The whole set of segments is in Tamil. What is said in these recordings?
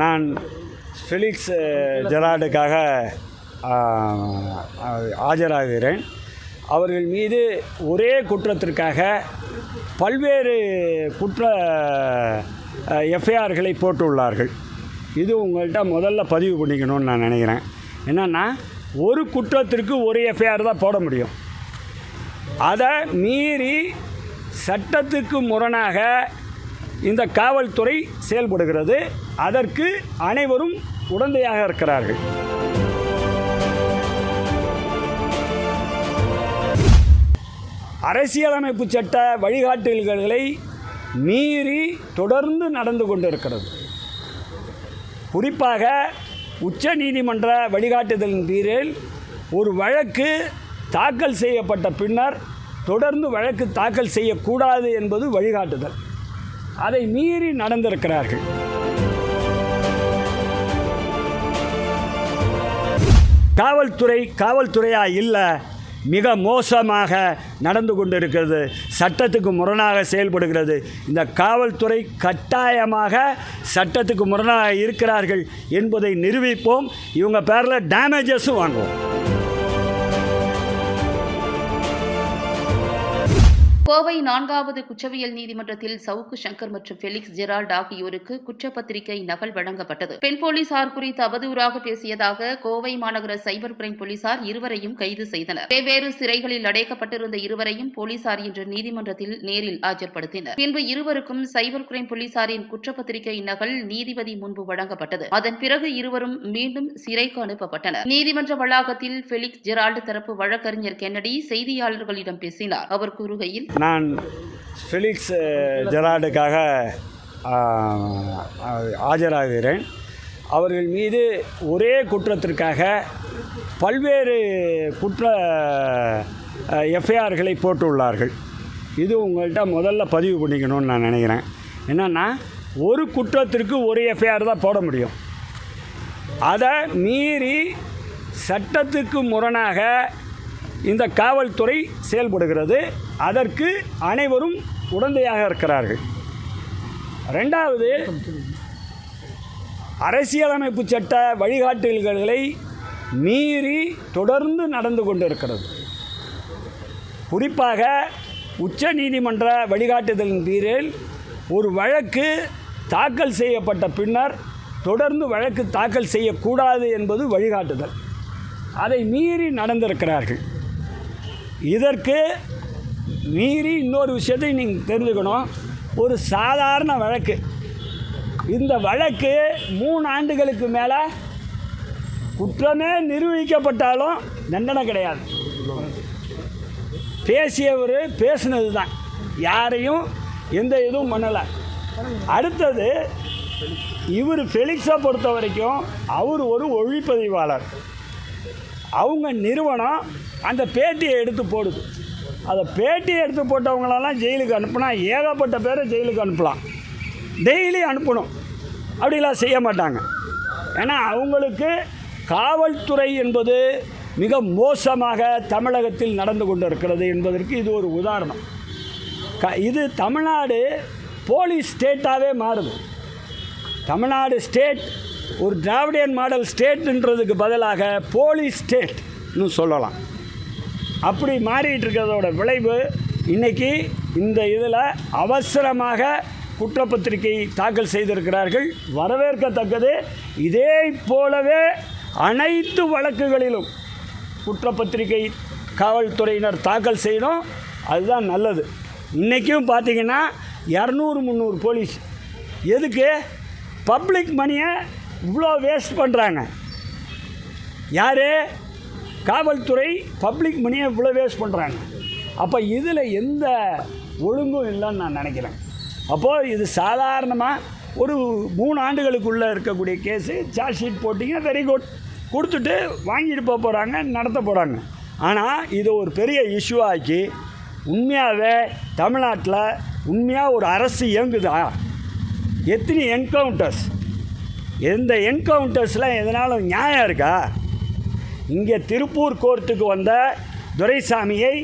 நான் ஃபெலிக்ஸ் ஜெராடுக்காக ஆஜராகிறேன். அவர்கள் மீது ஒரே குற்றத்திற்காக பல்வேறு குற்ற எஃப்ஐஆர்களை போட்டுள்ளார்கள். இது உங்கள்கிட்ட முதல்ல பதிவு பண்ணிக்கணும்னு நான் நினைக்கிறேன். என்னென்னா ஒரு குற்றத்திற்கு ஒரு எஃப்ஐஆர் தான் போட முடியும். அதை மீறி சட்டத்துக்கு முரணாக இந்த காவல்துறை செயல்படுகிறது. அதற்கு அனைவரும் உடந்தையாக இருக்கிறார்கள். அரசியலமைப்பு சட்ட வழிகாட்டுதல்களை மீறி தொடர்ந்து நடந்து கொண்டிருக்கிறது. குறிப்பாக உச்ச நீதிமன்ற வழிகாட்டுதலின் பேரில் ஒரு வழக்கு தாக்கல் செய்யப்பட்ட பின்னர் தொடர்ந்து வழக்கு தாக்கல் செய்யக்கூடாது என்பது வழிகாட்டுதல். அதை மீறி நடந்திருக்கிறார்கள். காவல்துறை காவல்துறையா இல்லை மிக மோசமாக நடந்து கொண்டிருக்கிறது. சட்டத்துக்கு முரணாக செயல்படுகிறது. இந்த காவல்துறை கட்டாயமாக சட்டத்துக்கு முரணாக இருக்கிறார்கள் என்பதை நிரூபிப்போம். இவங்க பேரில் டேமேஜஸும் வாங்குவோம். கோவை நான்காவது குற்றவியல் நீதிமன்றத்தில் சவுக்கு சங்கர் மற்றும் பெலிக்ஸ் ஜெரால்ட் ஆகியோருக்கு குற்றப்பத்திரிகை நகல் வழங்கப்பட்டது. பெண் போலீசார் குறித்து அவதூறாக பேசியதாக கோவை மாநகர சைபர் கிரைம் போலீசார் இருவரையும் கைது செய்தனர். வெவ்வேறு சிறைகளில் அடைக்கப்பட்டிருந்த இருவரையும் போலீசார் இன்று நீதிமன்றத்தில் நேரில் ஆஜர்படுத்தினர். பின்பு இருவருக்கும் சைபர் கிரைம் போலீசாரின் குற்றப்பத்திரிகை நகல் நீதிபதி முன்பு வழங்கப்பட்டது. அதன் பிறகு இருவரும் மீண்டும் சிறைக்கு அனுப்பப்பட்டனர். நீதிமன்ற வளாகத்தில் பெலிக்ஸ் ஜெரால்டு தரப்பு வழக்கறிஞர் கென்னடி செய்தியாளர்களிடம் பேசினார். அவர் கூறுகையில் நான் ஃபெலிக்ஸ் ஜெராடுக்காக uh, uh, ஆஜராகிறேன். அவர்கள் மீது ஒரே குற்றத்திற்காக பல்வேறு குற்ற uh, எஃப்ஐஆர்களை போட்டுள்ளார்கள். இது உங்கள்கிட்ட முதல்ல பதிவு பண்ணிக்கணும்னு நான் நினைக்கிறேன். என்னென்னா ஒரு குற்றத்திற்கு ஒரு எஃப்ஐஆர் தான் போட முடியும். அதை மீறி சட்டத்துக்கு முரணாக இந்த காவல்துறை செயல்படுகிறது. அதற்கு அனைவரும் உடந்தையாக இருக்கிறார்கள். ரெண்டாவது அரசியலமைப்பு சட்ட வழிகாட்டுதல்களை மீறி தொடர்ந்து நடந்து கொண்டிருக்கிறது. குறிப்பாக உச்ச நீதிமன்ற வழிகாட்டுதலின் பேரில் ஒரு வழக்கு தாக்கல் செய்யப்பட்ட பின்னர் தொடர்ந்து வழக்கு தாக்கல் செய்யக்கூடாது என்பது வழிகாட்டுதல். அதை மீறி நடந்திருக்கிறார்கள். இதற்கு மீறி இன்னொரு விஷயத்தையும் நீங்கள் தெரிஞ்சுக்கணும். ஒரு சாதாரண வழக்கு. இந்த வழக்கு மூணு ஆண்டுகளுக்கு மேலே குற்றமே நிரூபிக்கப்பட்டாலும் தண்டனை கிடையாது. பேசியவர் பேசுனது தான் யாரையும் எந்த இதுவும் பண்ணலை. அடுத்தது இவர் ஃபெலிக்ஸை பொறுத்த வரைக்கும் அவர் ஒரு ஒளிப்பதிவாளர் அவங்க நிறுவனம் அந்த பேட்டியை எடுத்து போடுது. அதை பேட்டி எடுத்து போட்டவங்களெல்லாம் ஜெயிலுக்கு அனுப்புனா ஏகப்பட்ட பேரை ஜெயிலுக்கு அனுப்பலாம். டெய்லி அனுப்பணும். அப்படிலாம் செய்ய மாட்டாங்க. ஏன்னா அவங்களுக்கு காவல்துறை என்பது மிக மோசமாக தமிழகத்தில் நடந்து கொண்டு இருக்கிறது என்பதற்கு இது ஒரு உதாரணம். க இது தமிழ்நாடு போலீஸ் ஸ்டேட்டாகவே மாறுது. தமிழ்நாடு ஸ்டேட் ஒரு திராவிடியன் மாடல் ஸ்டேட்ன்றதுக்கு பதிலாக போலீஸ் ஸ்டேட்னு சொல்லலாம். அப்படி மாறிட்டு இருக்கிறதோட விளைவு இன்றைக்கி இந்த இதில் அவசரமாக குற்றப்பத்திரிகை தாக்கல் செய்திருக்கிறார்கள். வரவேற்கத்தக்கது. இதே போலவே அனைத்து வழக்குகளிலும் குற்றப்பத்திரிகை காவல்துறையினர் தாக்கல் செய்யணும். அதுதான் நல்லது. இன்றைக்கும் பார்த்தீங்கன்னா இரநூறு முந்நூறு போலீஸ். எதுக்கு? பப்ளிக் மணியை இவ்வளோ வேஸ்ட் பண்ணுறாங்க யார்? காவல்துறை பப்ளிக் மணியை இவ்வளோ வேஸ்ட் பண்ணுறாங்க அப்போ இதில் எந்த ஒழுங்கும் இல்லைன்னு நான் நினைக்கிறேன். அப்போது இது சாதாரணமாக ஒரு மூணு ஆண்டுகளுக்குள்ளே இருக்கக்கூடிய கேஸு சார்ஜ் ஷீட் போட்டிங்க வெரி குட் கொடுத்துட்டு வாங்கிட்டு போக போகிறாங்க நடத்த போகிறாங்க ஆனால் இதை ஒரு பெரிய இஷ்யூவாக்கி உண்மையாகவே தமிழ்நாட்டில் உண்மையாக ஒரு அரசு இயங்குதா? எத்தனை என்கவுண்டர்ஸ் எந்த என்கவுண்டர்ஸில் எதனாலும் நியாயம் இருக்கா? இங்கே திருப்பூர் கோர்ட்டுக்கு வந்த துரைசாமியை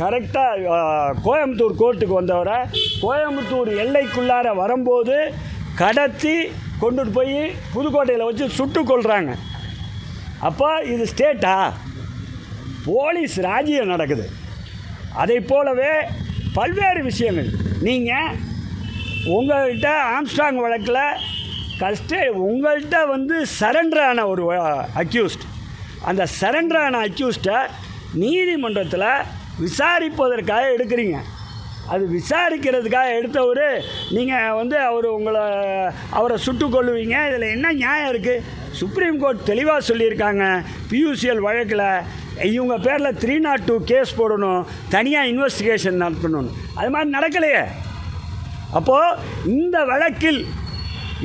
கரெக்டாக கோயம்புத்தூர் கோர்ட்டுக்கு வந்தவரை கோயம்புத்தூர் எல்லைக்குள்ளார வரும்போது கடத்தி கொண்டுட்டு போய் புதுக்கோட்டையில் வச்சு சுட்டு கொள்கிறாங்க அப்போ இது ஸ்டேட்டா போலீஸ் ராஜ்யம் நடக்குது. அதை போலவே பல்வேறு விஷயங்கள். நீங்கள் உங்கள்கிட்ட ஆம்ஸ்டாங் வழக்கில் கஸ்டே உங்கள்கிட்ட வந்து சரண்டரான ஒரு அக்யூஸ்ட் அந்த சரண்டரான அக்யூஸ்டை நீதிமன்றத்தில் விசாரிப்பதற்காக எடுக்கிறீங்க. அது விசாரிக்கிறதுக்காக எடுத்தவர் நீங்கள் வந்து அவர் உங்களை அவரை சுட்டு கொள்ளுவீங்க இதில் என்ன நியாயம் இருக்குது சுப்ரீம் கோர்ட் தெளிவாக சொல்லியிருக்காங்க. பியூசிஎல் வழக்கில் இவங்க பேரில் த்ரீ நாட் டூ கேஸ் போடணும். தனியாக இன்வெஸ்டிகேஷன் நடத்தணும். அது மாதிரி நடக்கலையே. அப்போது இந்த வழக்கில்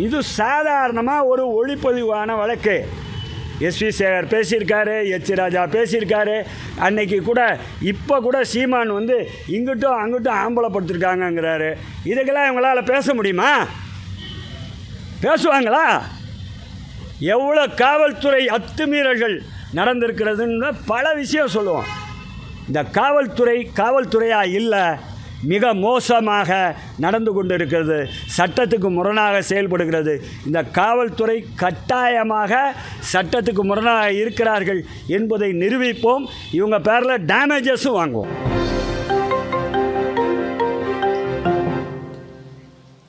இது சாதாரணமாக ஒரு ஒளிப்பதிவான வழக்கு. எஸ்வி சேகர் பேசியிருக்காரு எச் ராஜா பேசியிருக்காரு. அன்னைக்கு கூட இப்போ கூட சீமான் வந்து இங்கிட்டும் அங்கிட்டும் ஆம்பளப்படுத்திருக்காங்கங்கிறாரு இதுக்கெல்லாம் இவங்களால் பேச முடியுமா? பேசுவாங்களா? எவ்வளோ காவல்துறை அத்துமீறல்கள் நடந்திருக்கிறதுன்னு பல விஷயம் சொல்லுவோம். இந்த காவல்துறை காவல்துறையாக இல்லை மிக மோசமாக நடந்து கொண்டிருக்கிறது. சட்டத்துக்கு முரணாக செயல்படுகிறது. இந்த காவல்துறை கட்டாயமாக சட்டத்துக்கு முரணாக இருக்கிறார்கள் என்பதை நிரூபிப்போம். இவங்க பேரில் டேமேஜஸும் வாங்குவோம்.